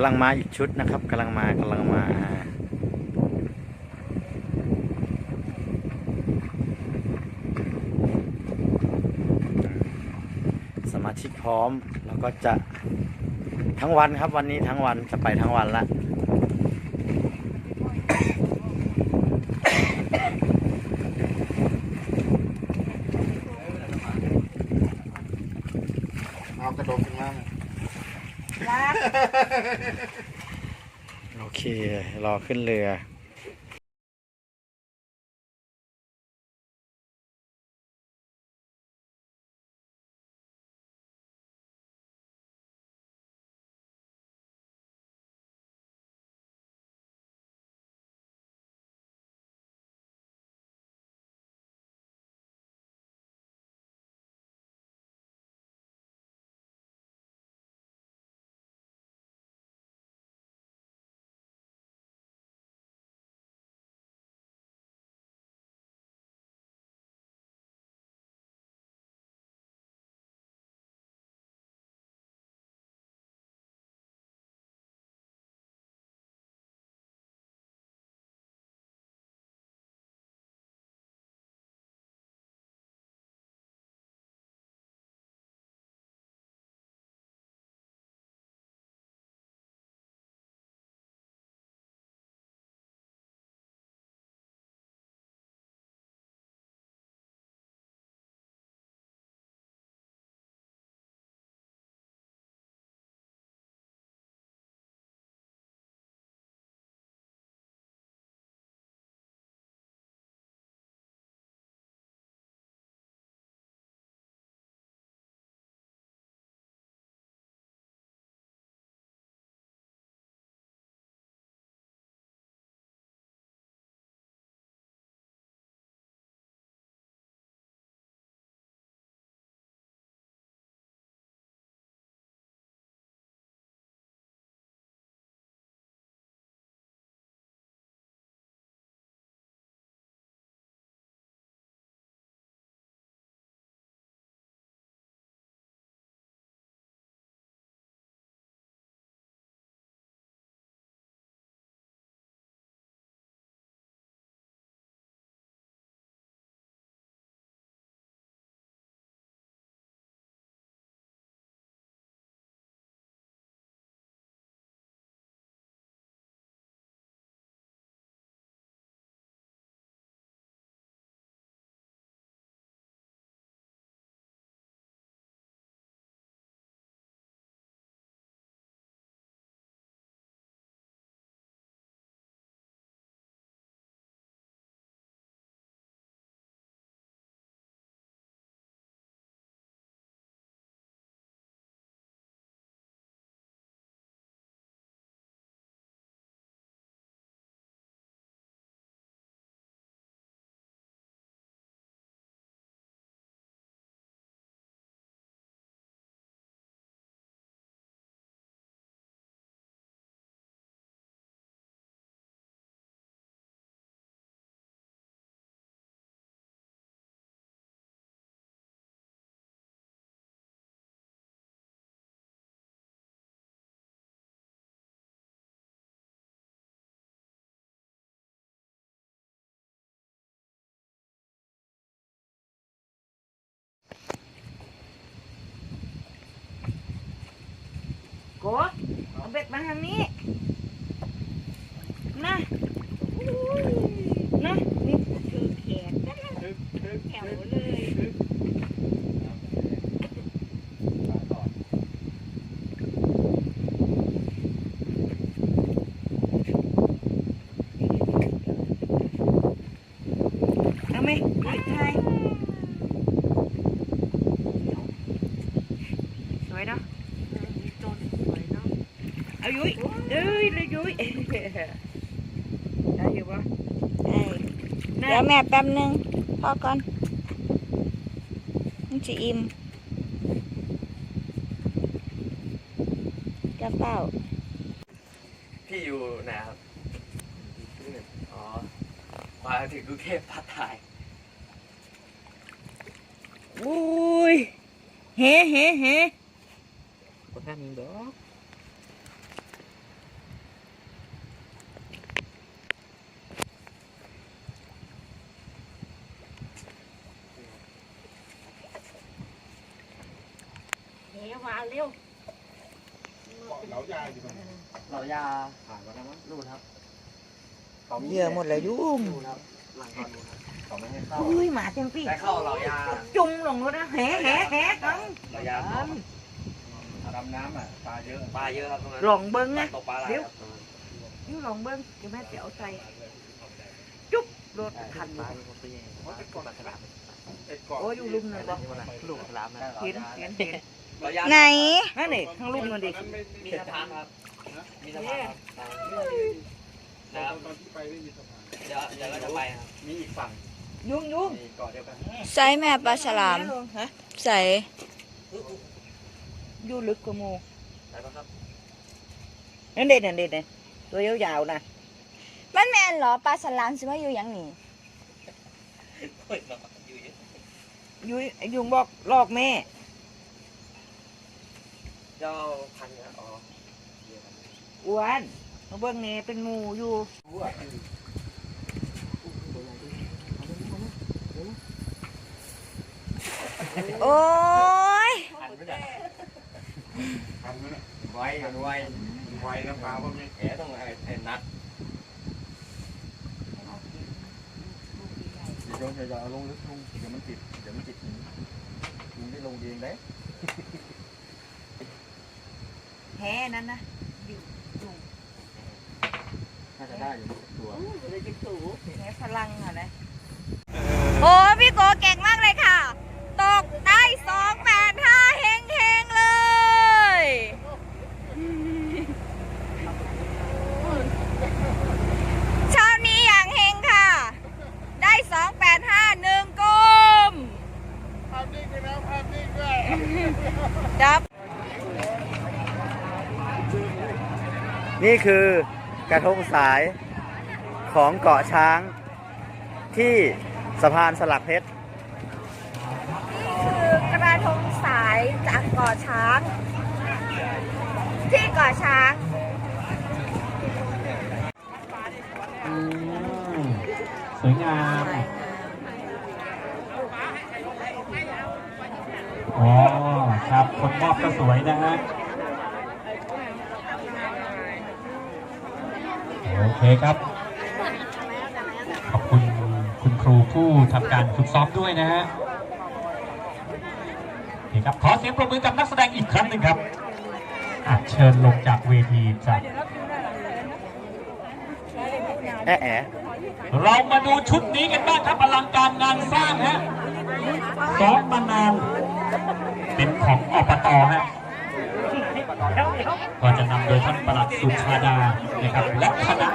ำลังมาอีกชุดนะครับกำลังมากำลังมาสมาชิกพร้อมแล้วก็จะทั้งวันครับวันนี้ทั้งวันจะไปทั้งวันละ เอากระโดดขึ้นมา โอเค รอขึ้นเรือ โกดเอาเบ็ดมาทางนี้นะนะนี่คือแขนแถวเลยเอาไหมอีกไงสวยเนาะ เอายุ้ยเอ้ยเลยยุ้ยได้อยู่ปะเอ้ยเดี๋ยวแม่แป๊บนึงพอก่อนมันจะอิ่มกระเป๋าพี่อยู่ไหนครับอ๋อมาถึงกรุงเทพพัดถ่ายอุ้ยเฮ้เฮ้เฮ้คนนั้นดอกาเร็วเหลายาอยู่ตรงไหนเรายาผ่านมาแล้วมั้งนู่นครับเหยื่อหมดแล้วยุ่งนู่นครับหลังก่อนนู่นครับเขาไม่ให้เข้าอุ้ยหมาเต็มปีแต่เข้าเรายาจุ่มลงแล้วนะแหแหแหกังเรายาดำน้ำอะปลาเยอะปลาเยอะครับตรงนั้นลองเบิ้งปลานะตกปลาอะไรครับตรงนั้นนี่ลองเบิ้งเดี๋ยวแม่จะเอาใจจุ๊บรถคันปลาเป็นคนตัวใหญ่ปลาเป็นปลาฉลามเอ็ดเกาะโอ้ยอยู่ลุมเลยบ่ลูกฉลามนะเห็นเห็นเห็นเรายา ไหน นั่นนี่ข้างลุมมันดิตอนนั้นไม่มีสะพานครับ มีสะพานครับตนะอครับนตอนที่ไปไม่มีสะพานเดี๋ยวเดี๋ยวเราจะไปครับ มีอีกฝั่ง ยุ่งยุ่งมีเกาะเดียวกันใส่แม่ปลาฉลามฮะใส่อยู่ลึกกว่าหมูไปปะครับนั่นเด็ดนั่นเด็ดเนี่ยตัวยาวๆนะมันแม่นเหรอปลาฉลามสิว่าอยู่หยังนี่เฮ้ยเราอยู่เยอะยุ้ยยุงบอกลอกแม่ เดี๋ยวเอาพันนะอ๋อเดี๋ยวครับอ้วนมาเบิ้งนี่เป็นหมูอยู่โอ้ยพันไม่ได้ทำนั่นแหละไว้กันไว้ไวนะปลาพวกนี้แหต้องไอ้ไอ้นัดเดี๋ยวจะเอาลงลึกลงเดี๋ยวมันติดเดี๋ยวมันติดหินหินได้ลงเองได้ แห่นั่นนะน่าจะได้อยู่ตัวเลยจะสูงแม่พลังอะนะโอ้พี่โกเก่งมากเลยค่ะ ตกได้สองแปดห้าเฮงเฮงๆเลย เช้านี้อย่างเฮงค่ะ ได้สองแปดห้าหนึ่งกลม ภาพนิ่งด้วยนะภาพนิ่งด้วย ดับ นี่คือกระทงสายของเกาะช้างที่สะพานสลักเพชร คือกระทงสายจากเกาะช้าง ที่เกาะช้างสวยงามอ๋อครับ คนมอบก็สวยนะฮะ โอเคครับ ขอบคุณคุณครูผู้ทำการฝึกซ้อมด้วยนะฮะนี่ครับขอเสียงปรบมือกับนักแสดงอีกครั้งหนึ่งครับอะเชิญลงจากเวทีจ้ะแอะแอะเรามาดูชุดนี้กันบ้างครับอลังการงานสร้างฮะซ้อมมานานเป็นของอบตฮะ ก็จะนำโดยท่านประหลัดสุชาดานะครับและคณะ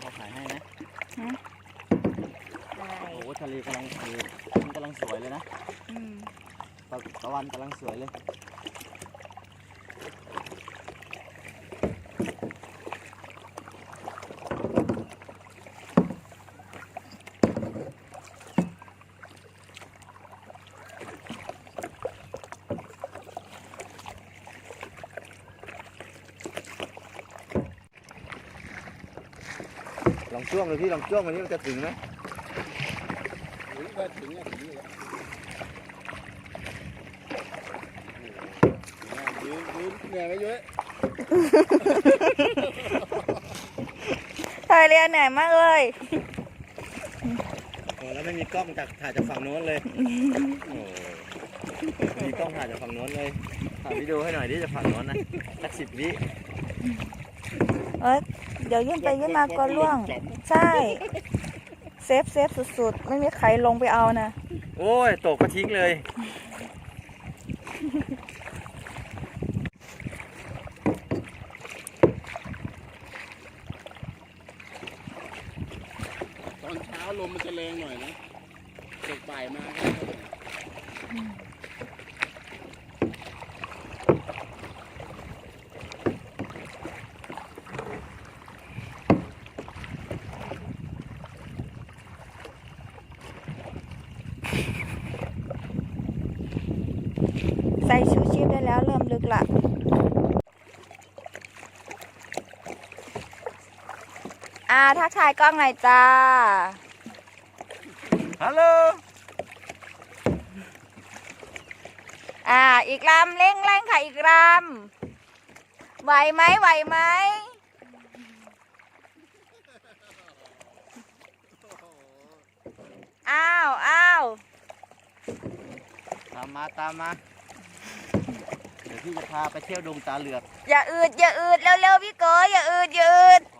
เขาขายให้นะฮะโอ้โหทะเลกำลังทะเลมันกำลังสวยเลยนะ ตะตะวันกำลังสวยเลยลองจ้วงเลยพี่ลองจ้วงวันนี้มันจะถึงไหมถึงก็ถึงอะถึงนี่แหละยืนยืน เหนื่อยไหมยุ้ยเธอเรียนเหนื่อยมากเลย โอ้แล้วไม่มีกล้องจากถ่ายจากฝั่งโน้นเลยโอ้ไม่มีกล้องถ่ายจากฝั่งโน้นเลยถ่ายวิดีโอให้หน่อยดิจากฝั่งโน้นนะสักสิบวิเอ้ยเดี๋ยวยื่นไปยื่นมาก็ล่วง ใช่ เซฟเซฟสุดๆ ไม่มีใครลงไปเอานะ โอ้ยตกก็ทิ้งเลย อนเช้าลมมันจะแรงหน่อยนะตกบ่ายมาได้แล้วเริ่มลึกละ อ่าทักทายกล้องหน่อยจ้า ฮัลโหล อ่า อีกลำเร่งเร่งค่ะ อีกลำไหวไหมไหวไหม อ้าวอ้าวตามมาตามมา เดี๋ยวพี่จะพาไปเที่ยวดงตาเหลือก อย่าอืดอย่าอืดเร็วๆพี่โกอย่าอืดอย่าอืดโ